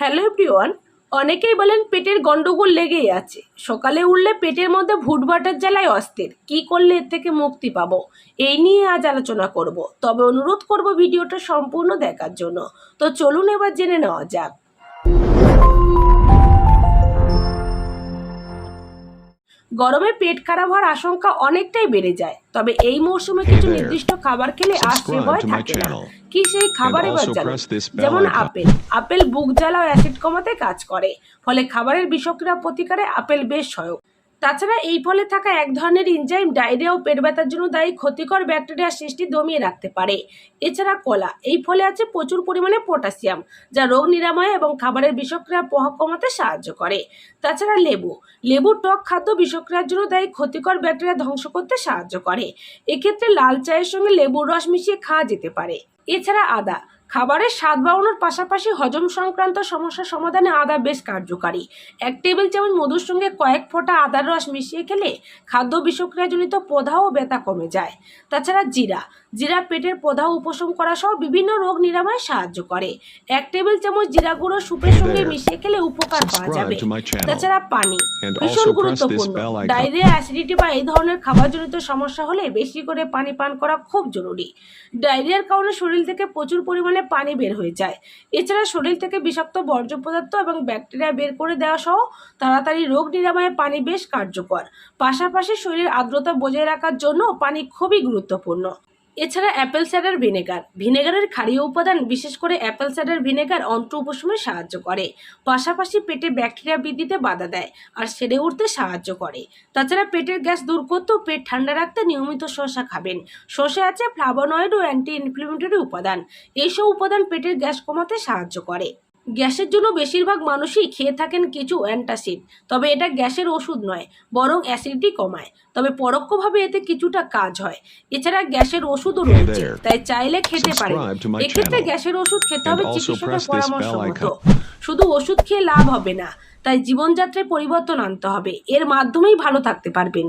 Hello everyone, অনেকেই বলেন পেটের গন্ডগোল লেগেই আছে। সকালে উঠলে পেটের মধ্যে ভুটভাটার জ্বালায় অস্থির। কি করলে এর থেকে মুক্তি পাবো? এই নিয়ে আজ আলোচনা করব। তবে অনুরোধ করব ভিডিওটা সম্পূর্ণ দেখার জন্য। তো চলুন এবার জেনে নেওয়া যাক। গরমে পেট খারাপ হওয়ার আশঙ্কা অনেকটাই বেড়ে যায়। তবে এই মৌসুমে কিছু নির্দিষ্ট খাবার খেলে আসছে হয় ভয় থাকে না। কি সেই খাবার বা যেমন আপেল। আপেল বুক জ্বালা ও অ্যাসিড কমাতে কাজ করে। ফলে খাবারের বিষক্রিয়া প্রতিকারে আপেল বেশ সহায়ক। তাছাড়া এই ফলে থাকা এক ধরনের এনজাইম ডায়রিয়া ও পেট ব্যথার জন্য দায়ী ক্ষতিকর ব্যাকটেরিয়া সৃষ্টি দমিয়ে রাখতে পারে। এছাড়া কলা, এই ফলে আছে প্রচুর পরিমাণে পটাশিয়াম যা রোগ নিরাময় এবং খাবারের বিষক্রিয়ার প্রভাব কমাতে সাহায্য করে। তাছাড়া লেবু লেবু টক খাদ্য বিষক্রিয়ার জন্য দায়ী ক্ষতিকর ব্যাকটেরিয়া ধ্বংস করতে সাহায্য করে। এক্ষেত্রে লাল চায়ের সঙ্গে লেবুর রস মিশিয়ে খাওয়া যেতে পারে। এছাড়া আদা খাবারের স্বাদ বাড়ানোর পাশাপাশি হজম সংক্রান্ত সমস্যা সমাধানে আদা বেশ কার্যকারী। এক টেবিল চামচ মধুর সঙ্গে কয়েক ফোঁটা আদার রস মিশিয়ে খেলে খাদ্য বিষক্রিয়াজনিত প্রদাহ ও ব্যথা কমে যায়। তাছাড়া জিরা। জিরা পেটের প্রদাহ উপশম করা সহ বিভিন্ন রোগ নিরাময়ে সাহায্য করে। এক টেবিল চামচ জিরা গুঁড়ো সুপের সঙ্গে মিশিয়ে খেলে উপকার পাওয়া যাবে. তাছাড়া পানি। ভীষণ গুরুত্বপূর্ণ। ডায়রিয়া অ্যাসিডিটি বা এই ধরনের খাবারজনিত সমস্যা হলে বেশি করে পানি পান করা খুব জরুরি। ডায়রিয়ার কারণে শরীর থেকে প্রচুর পরিমাণে পানি বের হয়ে যায়। এছাড়া শরীর থেকে বিষাক্ত বর্জ্য পদার্থ এবং ব্যাকটেরিয়া বের করে দেওয়া সহ তাড়াতাড়ি রোগ নিরাময়ে পানি বেশ কার্যকর। পাশাপাশি শরীরের আর্দ্রতা বজায় রাখার জন্য পানি খুবই গুরুত্বপূর্ণ। এছাড়া অ্যাপেল স্যাডার ভিনেগার। ভিনেগারের ক্ষারীয় উপাদান, বিশেষ করে অ্যাপেল স্যাডার ভিনেগার অন্ত্র উপশমে সাহায্য করে। পাশাপাশি পেটে ব্যাকটেরিয়া বৃদ্ধিতে বাধা দেয় আর সেরে উঠতে সাহায্য করে। তাছাড়া পেটের গ্যাস দূর করতেও পেট ঠান্ডা রাখতে নিয়মিত শসা খাবেন। শসে আছে ফ্লাভোনয়েড ও অ্যান্টি ইনফ্লেমেটরি উপাদান। এইসব উপাদান পেটের গ্যাস কমাতে সাহায্য করে। গ্যাসের জন্য বেশিরভাগ মানুষই খেয়ে থাকেন কিছু অ্যান্টাসিড তবে এটা গ্যাসের ওষুধ নয় বরং অ্যাসিডিটি কমায়। তবে পরোক্ষভাবে এতে কিছুটা কাজ হয়। এছাড়া গ্যাসের ওষুধও রয়েছে তাই চাইলে খেতে পারেন। এক্ষেত্রে গ্যাসের ওষুধ খেতে হবে চিকিৎসকের পরামর্শ মতো। শুধু ওষুধ খেয়ে লাভ হবে না তাই জীবনযাত্রায় পরিবর্তন আনতে হবে। এর মাধ্যমেই ভালো থাকতে পারবেন।